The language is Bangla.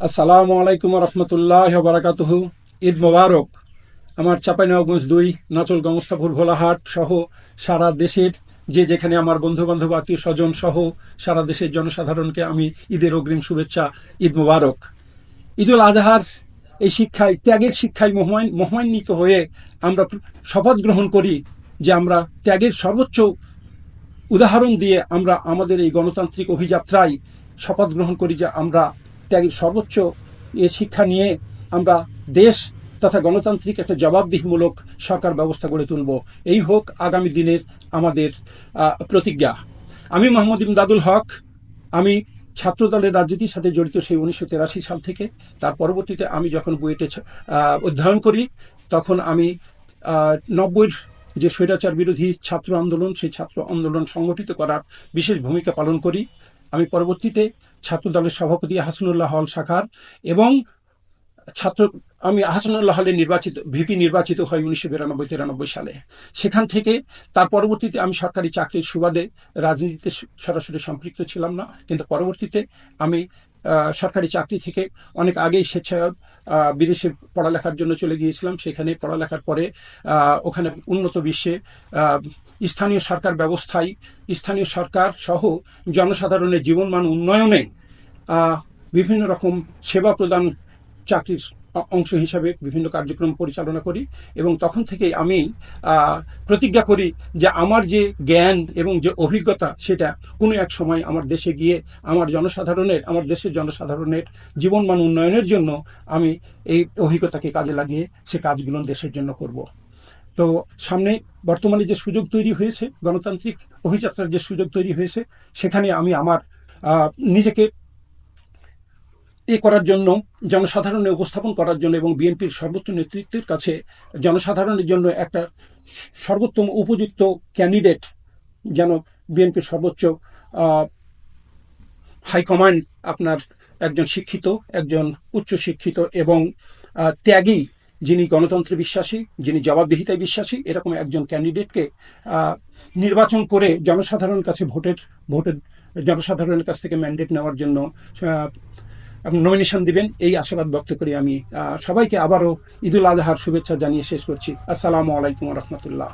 আসসালামু আলাইকুম রহমতুল্লাহ বারাকাতুহ ঈদ মোবারক। আমার চাঁপাইনবাবগঞ্জ দুই নাচলগঞ্জ মুস্তাফুর ভোলাহাট সহ সারা দেশের যে যেখানে আমার বন্ধু বান্ধব আত্মীয় স্বজন সহ সারা দেশের জনসাধারণকে আমি ঈদের অগ্রিম শুভেচ্ছা, ঈদ মোবারক। ঈদুল আজহার এই শিক্ষায়, ত্যাগের শিক্ষায় মহান মহান্বিত হয়ে আমরা শপথ গ্রহণ করি যে আমরা ত্যাগের সর্বোচ্চ উদাহরণ দিয়ে আমরা আমাদের এই গণতান্ত্রিক অভিযাত্রায় শপথ গ্রহণ করি যে আমরা ত্যাগের সর্বোচ্চ এ শিক্ষা নিয়ে আমরা দেশ তথা গণতান্ত্রিক একটা জবাবদিহিমূলক সরকার ব্যবস্থা গড়ে তুলব। এই হোক আগামী দিনের আমাদের প্রতিজ্ঞা। আমি মোহাম্মদ ইমদাদুল হক। আমি ছাত্রদলের রাজনীতির সাথে জড়িত সেই উনিশশো সাল থেকে। তার পরবর্তীতে আমি যখন বুয়েটে অধ্যয়ন করি, তখন আমি নব্বইয়ের যে স্বৈরাচার বিরোধী ছাত্র আন্দোলন, সেই ছাত্র আন্দোলন সংগঠিত করার বিশেষ ভূমিকা পালন করি। আমি পরবর্তীতে ছাত্র দলের সভাপতি হাসানুল্লাহ হল শাখার এবং ছাত্র, আমি আহসানুল্লাহ হলে নির্বাচিত, ভিপি নির্বাচিত হয় উনিশশো বিরানব্বই তিরানব্বই সালে। সেখান থেকে তার পরবর্তীতে আমি সরকারি চাকরির সুবাদে রাজনীতিতে সরাসরি সম্পৃক্ত ছিলাম না, কিন্তু পরবর্তীতে আমি সরকারি চাকরি থেকে অনেক আগেই স্বেচ্ছায় বিদেশে পড়ালেখার জন্য চলে গিয়েছিলাম। সেখানে পড়ালেখার পরে ওখানে উন্নত বিশ্বে স্থানীয় সরকার ব্যবস্থায়, স্থানীয় সরকার সহ জনসাধারণের জীবনমান উন্নয়নে বিভিন্ন রকম সেবা প্রদান চাকরির অংশ হিসাবে বিভিন্ন কার্যক্রম পরিচালনা করি এবং তখন থেকেই আমি প্রতিজ্ঞা করি যে আমার যে জ্ঞান এবং যে অভিজ্ঞতা সেটা কোনো এক সময় আমার দেশে গিয়ে আমার জনসাধারণের, আমার দেশের জনসাধারণের জীবনমান উন্নয়নের জন্য আমি এই অভিজ্ঞতাকে কাজে লাগিয়ে সে কাজগুলো দেশের জন্য করব। তো সামনে বর্তমানে যে সুযোগ তৈরি হয়েছে, গণতান্ত্রিক অভিযাত্রার যে সুযোগ তৈরি হয়েছে, সেখানে আমি আমার নিজেকে এ করার জন্য জনসাধারণে উপস্থাপন করার জন্য এবং বিএনপির সর্বোচ্চ নেতৃত্বের কাছে জনসাধারণের জন্য একটা সর্বোত্তম উপযুক্ত ক্যান্ডিডেট যেন বিএনপির সর্বোচ্চ হাইকমান্ড আপনার একজন শিক্ষিত, একজন উচ্চ শিক্ষিত এবং ত্যাগী যিনি গণতন্ত্রে বিশ্বাসী, যিনি জবাবদিহিতায় বিশ্বাসী, এরকম একজন ক্যান্ডিডেটকে নির্বাচন করে জনসাধারণের কাছে ভোটের ভোটের জনসাধারণের কাছ থেকে ম্যান্ডেট নেওয়ার জন্য আপনি নমিনেশন দিবেন, এই আশীর্বাদ ব্যক্ত করি আমি সবাইকে আবারও ঈদুল আজহার শুভেচ্ছা জানিয়ে শেষ করছি। আসসালামু আলাইকুম রহমতুল্লাহ।